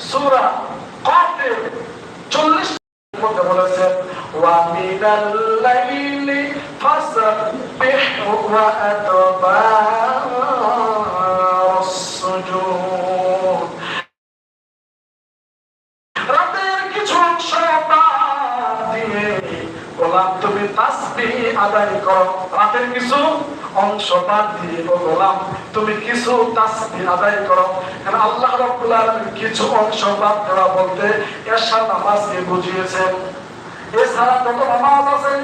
সূরা কফের 40 মধ্যে বলেছেন ফাসাব্বিহু ওয়া রাতের কিছু অংশ দিয়ে গোলাম তুমি তাসবিহ আদায় করো। রাতের কিছু অংশ বাদ দিয়ে গোলাম তুমি কিছু আদায় করো। কারণ আল্লাহ রাব্বুল কিছু অংশ বাদ দেওয়া বলতে এশা নামাজকে বুঝিয়েছেন। এছাড়া নামাজ আছে,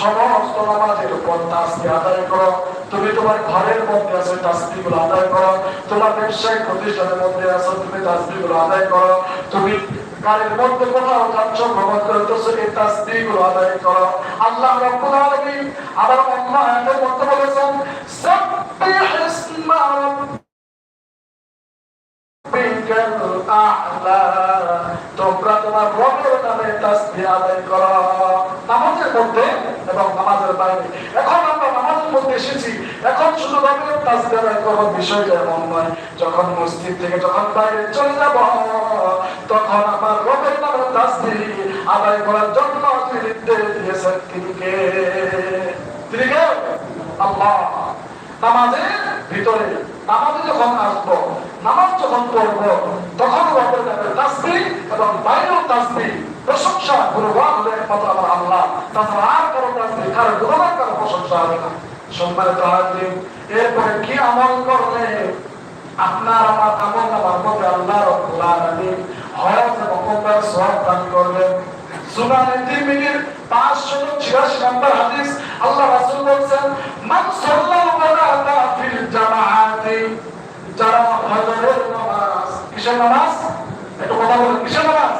সমস্ত নামাজের উপর আদায় করো। তুমি তোমার ঘরের মধ্যে আছো আদায় করো। তোমার ব্যবসায়িক প্রতিষ্ঠানের মধ্যে আছো তুমি আদায় করো। তুমি গাড়ির মধ্যে কোথাও ভ্রমণ এই তাসবিহগুলো আদায় করো। আল্লাহ রাব্বুল আলামিন আবার অন্য আয়াতের মধ্যে বলেছেন যখন মসজিদ থেকে যখন বাইরে চলে যাব, তখন আমার রবের নামে তাসবিহ আদায় করার জন্য তিনি নির্দেশ ভিতরে, নামাজে যখন আসব, নামাজ যখন পড়ব, তখন রবের নামে তাসবিহ এবং বাইরেও তাসবিহ প্রশংসা গুরুবান হলে একমাত্র আমার আল্লাহ। তাছাড়া আর কারও তাসবিহ কারও গুরুবান কারও প্রশংসা হবে না। সম্মানিত হাজির এরপরে কি আমল করলে? আপনার আমার আমল নামার মধ্যে আল্লাহ রব্বুল আলামিন হজ এবং উমরার দান সুনানে তিরমিজির 586 নম্বর হাদিস আল্লাহ রাসূল বলেন মান সাল্লাল্লাহু আলাইহি ফিল জামাআতি। যারা ফজরের নামাজ, কিসের নামাজ? একটু কথা কিসের নামাজ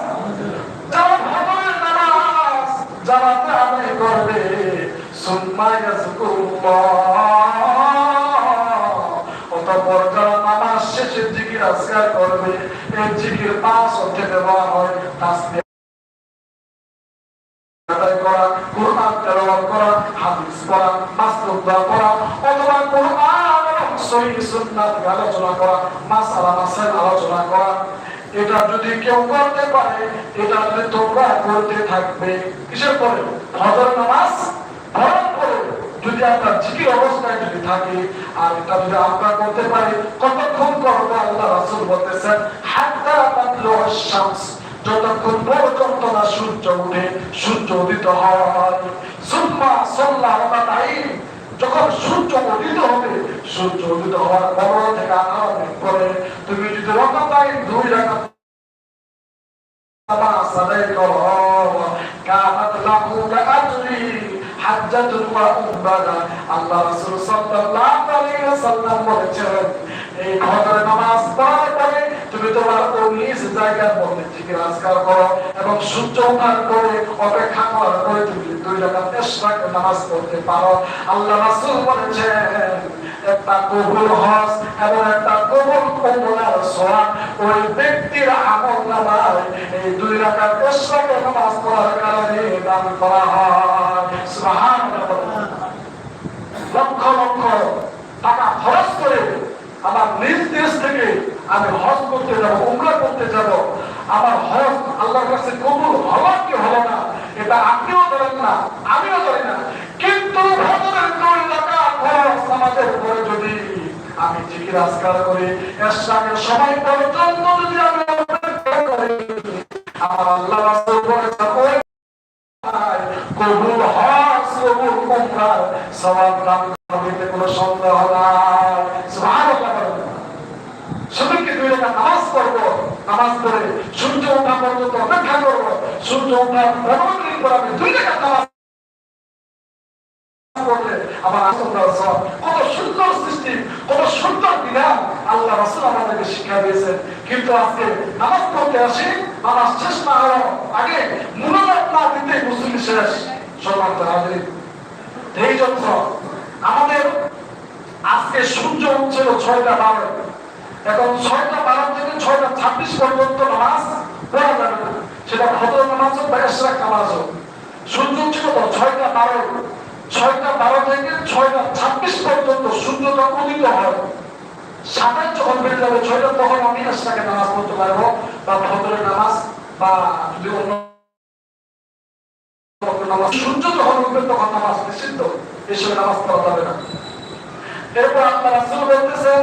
যারা ফজরের নামাজ জামাতে আদায় করবে সুম্মা ইয়াজকুরুল্লাহ অতঃপর যারা নামাজ শেষে জিকির আজকার করবে, এই জিকির পাঁচ অর্থে ব্যবহার আলোচনা করা এটা যদি কেউ করতে পারে, এটা যদি তোমরা করতে থাকবে, কিসের পরে? ফজর নামাজ? যদি আপনার জিকির অবস্থায় যদি থাকে, আর এটা যদি আমরা করতে পারি কতক্ষণ করব আল্লাহ রাসূল বলতেছেন তাতলু আশ-শামস যতক্ষণ পর্যন্ত না সূর্য উঠে, সূর্য উদিত হয়। সুম্মা যখন সূর্য উদিত হবে, সূর্য উদিত হওয়ার থেকে পরে তুমি যদি রকাতাইন দুই নামাজ আদায় করো কাআজরি হাজ্জাতুল ওয়া আল্লাহ রাসূল সাল্লাল্লাহু আলাইহি ওয়াসাল্লাম বলেছেন, এই ফজর নামাজ পড়ার পরে তুমি তোমার নিজ জায়গার মধ্যে জিকির আজকার করো এবং সূর্য উঠার পরে অপেক্ষা করার পরে তুমি দুই রাকাত ইশরাক নামাজ পড়তে পারো। আল্লাহ রাসূল বলেছেন একটা কবুল হজ এবং একটা কবুল উমরার সওয়াব। ওই ব্যক্তির আমল নামায় এই দুই রাকাত ইশরাক নামাজ পড়ার কারণে দান করা হয়। সুবহানাল্লাহ। লক্ষ লক্ষ টাকা খরচ করে আমার নিজ দেশ থেকে আমি হজ করতে যাব, উমরা করতে যাব। আমার হজ আল্লাহর কাছে কবুল হলো কি হলো না? এটা আপনিও ধরেন না, আমিও ধরি না। কিন্তু দুই টাকা খরচ আমাদের উপরে যদি আমি জিকির আজকার করি, এর সময় পর্যন্ত যদি আমি আমার সূর্য ওঠা পর্যন্ত অপেক্ষা করব? সূর্য ওঠা পনেরো মিনিট আমি দুই পড়লে আমার আসল কত সুন্দর সৃষ্টি, কত সুন্দর বিধান আল্লাহ রাসূল আমাদেরকে শিক্ষা দিয়েছেন। কিন্তু আজকে নামাজ পড়তে আসি, নামাজ শেষ না হওয়ার আগে মনোযোগ না দিতে মুসলিম শেষ। সম্মানিত হাজির এই জন্য আমাদের আজকে সূর্য উঠছিল ছয়টা বারো। এখন ছয়টা বারো থেকে ছয়টা ছাব্বিশ পর্যন্ত নামাজ পড়া যাবে সেটা ভদ্র নামাজ হোক বা এসরাক নামাজ হোক। সূর্য উঠছিল ছয়টা বারো। ছয়টা বারো থেকে ছয়টা ছাব্বিশ পর্যন্ত সূর্যটা উদিত হয়। সাতাশ যখন বেড়ে যাবে ছয়টা তখন আমি এসটাকে নামাজ পড়তে পারব বা ফজরের নামাজ বা যদি অন্য নামাজ। সূর্য যখন উঠবে, তখন নামাজ নিষিদ্ধ। এই সময় নামাজ পড়া যাবে না। এরপর আপনার বলতেছেন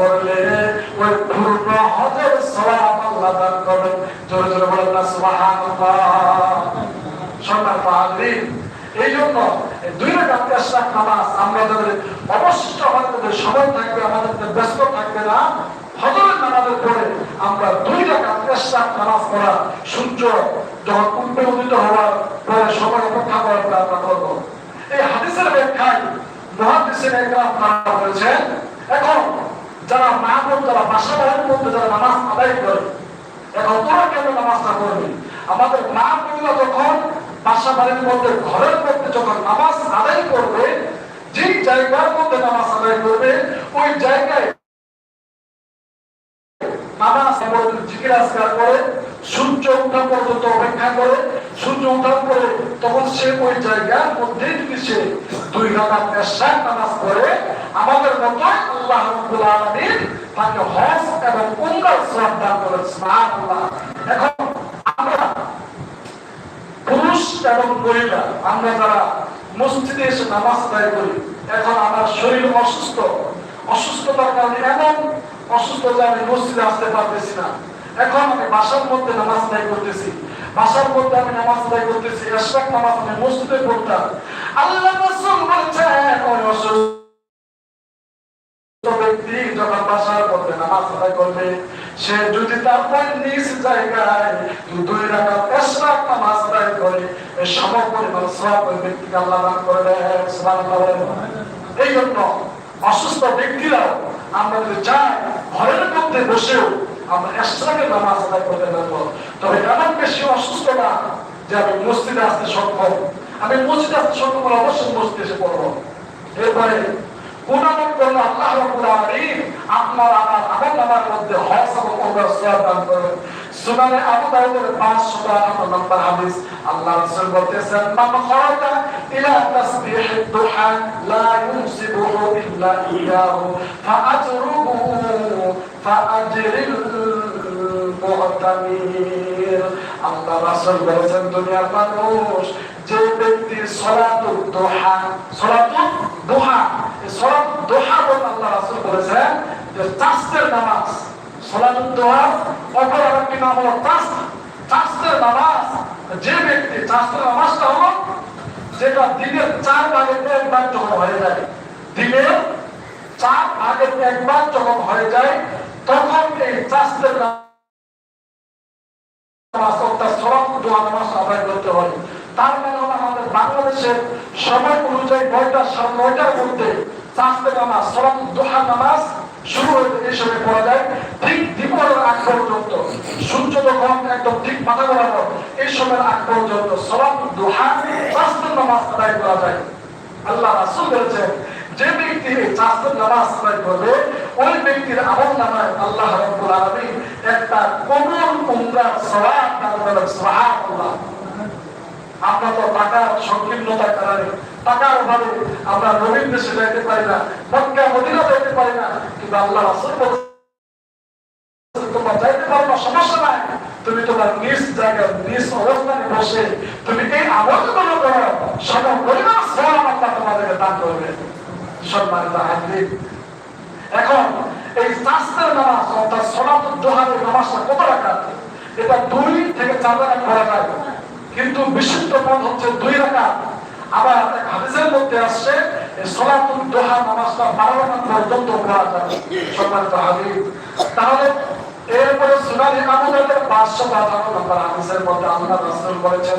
পড়লে ওই পূর্ণ হজের সওয়াব আল্লাহ দান করবেন। জোরে জোরে বলেন না, সুবহানাল্লাহ। এই জন্য দুই রাকাত পেশা নামাজ আমরা যাদের অবশিষ্ট আমাদের সময় থাকবে আমাদের ব্যস্ত থাকবে না। হজরের নামাজের পরে আমরা দুই রাকাত পেশা নামাজ পড়া সূর্য যখন উঠবে উদিত হওয়ার পরে সময় অপেক্ষা করার আমরা করব। এই হাদিসের ব্যাখ্যায় মহাদিসের একরাম তারা বলেছেন এখন যারা মা বোন যারা বাসা বাড়ির মধ্যে যারা নামাজ আদায় করে এখন তোরা কেন নামাজটা করবি আমাদের মা বোনরা যখন বাসা বাড়ির মধ্যে, ঘরের মধ্যে যখন নামাজ আদায় করবে যে জায়গার মধ্যে নামাজ আদায় করবে, ওই জায়গায় নামাজ আজকার করে, সূর্য ওঠা পর্যন্ত অপেক্ষা করে, সূর্য ওঠার পরে তখন সে ওই জায়গার মধ্যে যদি সে দুই রাকাত এশার নামাজ পড়ে, আমাদের মতো আল্লাহ আলামিন তাকে হজ এবং উমরার সওয়াব দান করেন। সুবহানাল্লাহ। এখন আমরা পুরুষ এবং মহিলা, আমরা যারা মসজিদে এসে নামাজ আদায় করি, এখন আমার শরীর অসুস্থ। অসুস্থতার কারণে এমন অসুস্থ যে আমি মসজিদে আসতে পারতেছি না। এখন আমি বাসার মধ্যে নামাজ আদায় করতেছি। বাসার মধ্যে আমি নামাজ আদায় করতেছি এশরাক নামাজ আমি মসজিদে পড়তাম। আল্লাহ রাসূল বলেছেন ওই অসুস্থ ব্যক্তি যখন বাসার মধ্যে নামাজ আদায় করবে, সে যদি নিজ জায়গায় দুই নামাজ আদায় করে সমপরিমাণ ওই ব্যক্তিকে আল্লাহ দান করে সুবহানাল্লাহ এই জন্য অসুস্থ ব্যক্তিরাও আমরা যদি চাই, ঘরের মধ্যে বসেও আমরা এক্সট্রাকে নামাজ আদায় করতে পারব। তবে এমন বেশি অসুস্থ না যে আমি মসজিদে আসতে সক্ষম। আমি মসজিদে আসতে সক্ষম হলে অবশ্যই মসজিদে এসে পড়ব। এরপরে গুণামত করলে আল্লাহ রাব্বুল আলামিন আপনার আমার আমল নামার মধ্যে হজ এবং উমরার সওয়াব দান করবেন। সুনানে আবু দাউদের 552 নম্বর হাদিস আল্লাহ রাসূল বলতেছেন, মান খারাজা ইলা তাসবিহ দুহা লা ইউসিবুহু ইল্লা ইয়াহু ফাআজরুহু ফাআজরিল মুহতামির আল্লাহ রাসূল বলেছেন, দুনিয়ার মানুষ যে ব্যক্তি সালাতুদ দুহা সালাতুদ দুহা এই সালাতুদ দুহা আল্লাহ রাসূল বলেছেন যে চাষের নামাজ সালাতুদ দুহা অপর আরেকটি নাম হলো চাষ। চাষের নামাজ, যে ব্যক্তি চাষের নামাজটা হলো, যেটা দিনের চার ভাগের একবার যখন হয়ে যায়, দিনের চার ভাগের একবার যখন হয়ে যায় তখন এই চাষের করতে হয় তার মানে আমাদের বাংলাদেশের সময় অনুযায়ী নয়টা সাড়ে নয়টার মধ্যে চাষতে নামাজ সলাপ দোহা নামাজ শুরু হয়ে এই সময় পড়া যায়। ঠিক দ্বিপরের আগ পর্যন্ত, সূর্য যখন একদম ঠিক মাথা বরাবর, এই সময়ের আগ পর্যন্ত সলাপ দোহা চাষতে নামাজ আদায় করা যায়। আল্লাহ রাসূল বলেছেন যে ব্যক্তি চাষের নামাজ আদায় করবে, ওই ব্যক্তির আমল নামায় আল্লাহ রাব্বুল আলামিন একটা কবুল উমরার সওয়াব দান করেন সুবহানাল্লাহ। আমরা তো টাকার সংকীর্ণতার কারণে, টাকার অভাবে আমরা নবীন দেশে যাইতে পারি না, মক্কা, মদিনা যাইতে পারি না, কিন্তু আল্লাহ রাসূল তোমার যাইতে পারো না, সমস্যা নাই। তুমি তোমার নিজ জায়গায়, নিজ অবস্থানে বসে তুমি এই আমলগুলো করো পরিমাণ আল্লাহ তোমাদেরকে দান করবে কিন্তু বিশুদ্ধ পথ হচ্ছে দুই রাখা আবার এক মধ্যে আসছে সনাতন দোহা নামাজটা বারো পর্যন্ত করা যাবে সম্মানিত হাজির তাহলে এরপরে সুনানি আবুদাদের পাঁচশো বাহান্ন নম্বর হাদিসের মধ্যে আল্লাহ রাসূল বলেছেন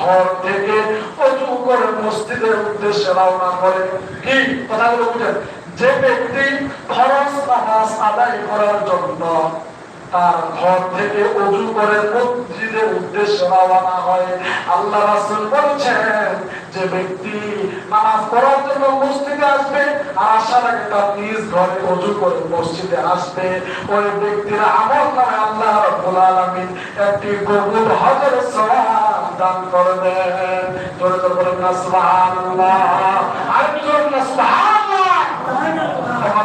ঘর থেকে করে মসজিদের উদ্দেশ্যে রওনা করে। কি? কথাগুলো বুঝেন। যে ব্যক্তি ফরজ নামাজ আদায় করার জন্য তার ঘর থেকে অজু করে মসজিদের উদ্দেশ্যে রওনা হয়, আল্লাহ রাসূল বলেছেন, যে ব্যক্তি নামাজ পড়ার জন্য মসজিদে আসবে আর আসার আগে তার নিজ ঘরে অজু করে মসজিদে আসবে। ওই ব্যক্তির আমল নামে আল্লাহ রাব্বুল আলামিন একটি গরুর হজের সওয়াব দান করবেন জোরে বলেন, না আর কি জোরে না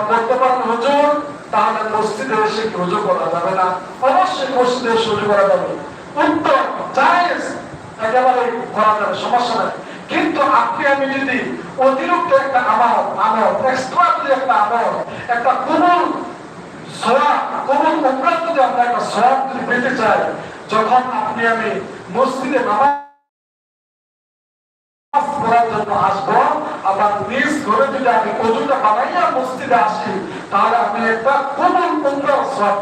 বলতে পারেন, হুজুর, তাহলে মসজিদে এসে করা যাবে না? অবশ্যই মসজিদে এসে করা যাবে। জায়েজ। একেবারে করা যাবে, সমস্যা কিন্তু আপনি, আমি যদি অতিরিক্ত একটা আমল আমল এক্সট্রা একটা আমল, একটা কোমল সোয়াব কোমল উমরা যদি আমরা একটা সোয়াব যদি পেতে চাই যখন আপনি আমি মসজিদে নামাজ পড়ার জন্য আসব নিজ ঘরে যদি আমি অজুটা বানাইয়া মসজিদে আসি, তাহলে একটা সব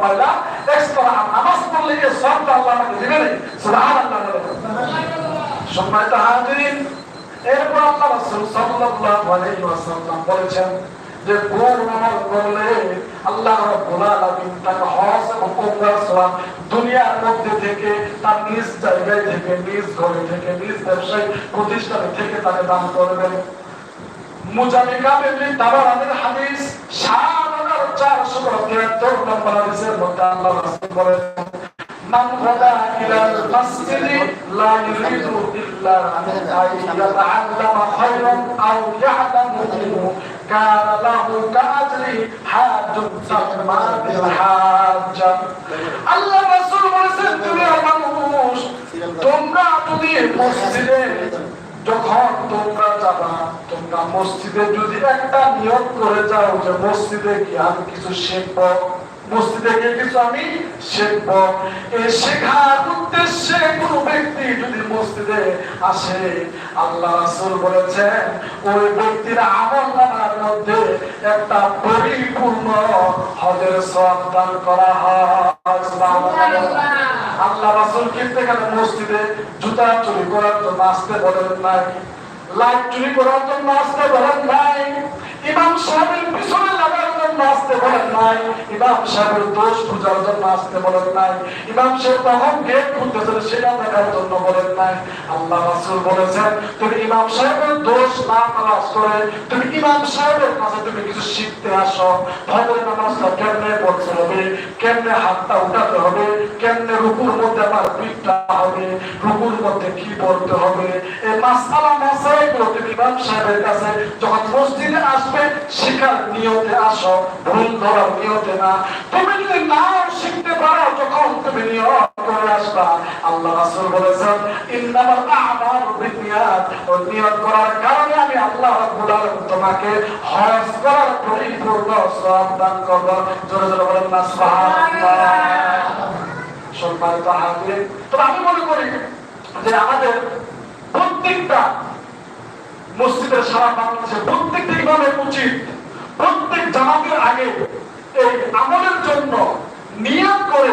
নামাজ পড়লে সবটা আল্লাহ আমাকে দিবে সম্মানিত এরপর আল্লাহ আলাইহি ওয়াসাল্লাম বলেছেন যে কোন নামাজ পড়লে আল্লাহ রব্বুল আলামিন হজ এবং সওয়াব দুনিয়ার মধ্যে থেকে তার নিজ জায়গায় থেকে, নিজ ঘরে থেকে, নিজ ব্যবসায়িক প্রতিষ্ঠানে থেকে তাকে দান করবেন। তাবারানের হাদিস 7473 নম্বর হাদিসের মধ্যে আল্লাহ রাসূল বলেন كان له كأجر حاج سلمى بالحاجة আল্লাহ রাসূল বলেছেন তুমি মানুষ তোমরা যদি মসজিদে যখন তোমরা যাবা তোমরা মসজিদে যদি একটা নিয়ত করে যাও যে মসজিদে গিয়ে আমি কিছু শিখবো মসজিদে গিয়ে আমি শিখব। শেখার উদ্দেশ্যে কোনো ব্যক্তি যদি আসে, আল্লাহ রাসূল বলেছেন, ওই ব্যক্তির মধ্যে একটা পরিপূর্ণ হজের করা হয়। আল্লাহ রাসূল মসজিদে জুতা চুরি করার জন্য আসতে বলেন নাই, লাইট চুরি করার জন্য আসতে বলেন নাই। ইমাম সাহেবের পিছনে লাগার বলেন নাই, ইমাম সাহেবের দোষ জন্য বলেন নাই, ইমাম সাহেব তখন গেট সেটা দেখার জন্য বলেন নাই। আল্লাহ রাসূল বলেছেন, তুমি ইমাম সাহেবের দোষ না তালাশ করে তুমি ইমাম সাহেবের কাছে তুমি কিছু শিখতে আসো। নামাজটা কেমনে পড়তে হবে, কেমনে হাতটা উঠাতে হবে, কেমনে রুকুর মধ্যে আমার পিঠটা হবে, রুকুর মধ্যে কি পড়তে হবে? এই মাসালা মাসাইগুলো তুমি ইমাম সাহেবের কাছে যখন মসজিদে আসবে, শেখার নিয়তে আসো। ভুল ধরার নিয়তে না তুমি যদি নাও শিখতে পারো যখন তুমি নিয়ত করে আসবা আল্লাহ বলেছেন ইন্নামাল আ'মালু বিন্নিয়াত ও নিয়ত করার কারণে আমি আল্লাহ রাব্বুল আলামিন তোমাকে হজ করার পরিপূর্ণ সওয়াব দান করব জোরে জোরে বলেন না সুবহানাল্লাহ সম্মানিত হাজির আমি মনে করি যে আমাদের প্রত্যেকটা মসজিদের সারা বাংলাদেশে প্রত্যেকটা ইমামের উচিত প্রত্যেক জামাতের আগে এই আমলের জন্য নিয়ত করে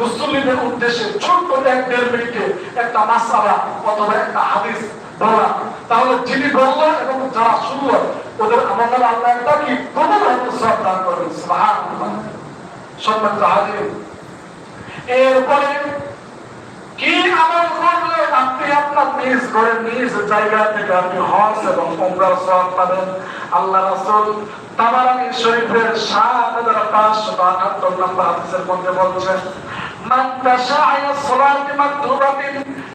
মুসলিমদের উদ্দেশ্যে ছোট্ট এক দেড় মিনিটে একটা মাসালা অথবা একটা হাদিস বলা। তাহলে যিনি বলল এবং যারা শুনলো, ওদের নামে আল্লাহ একটা কি কোনো সব দান করবেন। সম্মানিত এরপরে কি আমল করলে আপনি আপনার নিজ ঘরে, নিজ জায়গা থেকে আপনি হজ এবং উমরার সওয়াব পাবেন? আল্লাহ রাসূল তাবারানি শরীফের 7578 নম্বর হাদিসের মধ্যে বলছেন, মান তাশা'a সালাতি মাকতুবাতিন